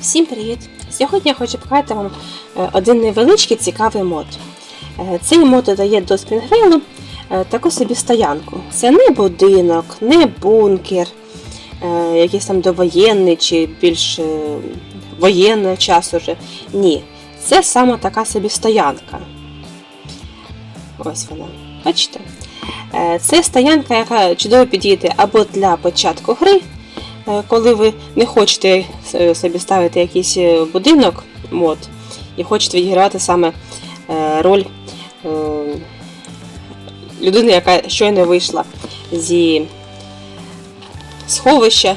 Всім привіт! Сьогодні я хочу показати вам е, один невеличкий цікавий мод. Е, Цей мод додає до спінгрейлу е, таку собі стоянку. Це не будинок, не бункер, якийсь там довоєнний чи більш воєнний час уже. Ні, це саме така собі стоянка. Ось вона. Бачите? Це стоянка, яка чудово підійде або для початку гри, коли ви не хочете собі ставити якийсь е, будинок мод і хочете відіграти саме е, роль е, людини, яка щойно вийшла зі сховища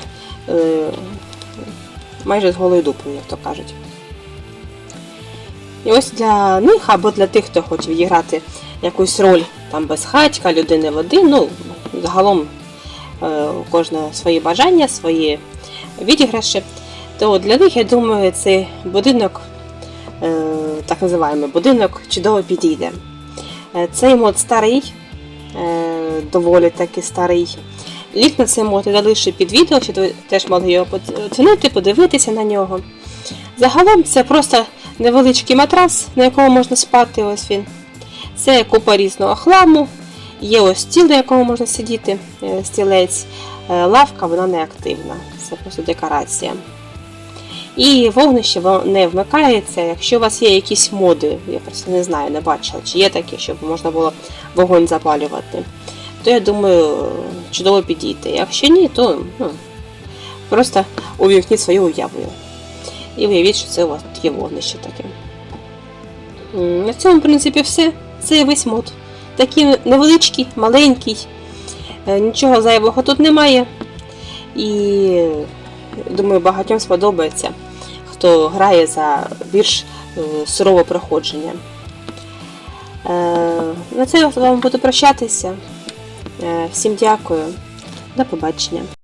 е, майже з голою дупою, як то кажуть. І ось для них або для тих, хто хоче відіграти якусь роль там безхатька, людини води, ну, загалом е, у кожного свої бажання, свої відіграші. То для них, я думаю, цей будинок, е, так називаємо, будинок чудово підійде. Е, Цей мод старий, е, доволі таки старий. Лік на цей мод я залишу під відео, щоб ви теж могли його оцінити, подивитися на нього. Загалом це просто невеличкий матрас, на якому можна спати. Ось він. Це купа різного хламу. Є ось стіл, на якому можна сидіти, стілець, лавка, вона не активна. Це просто декорація. І вогнище не вмикається, якщо у вас є якісь моди, я просто не знаю, не бачила, чи є такі, щоб можна було вогонь запалювати, то я думаю, чудово підійти. Якщо ні, то ну, просто увімкніть свою уявою. І уявіть, що це у вас є вогнище таке. На цьому, в принципі, все. Це весь мод. Такий невеличкий, маленький, е, нічого зайвого тут немає. І думаю, багатьом сподобається, хто грає за більш е, сурове проходження. Е, На це я вам буду прощатися. Е, Всім дякую. До побачення.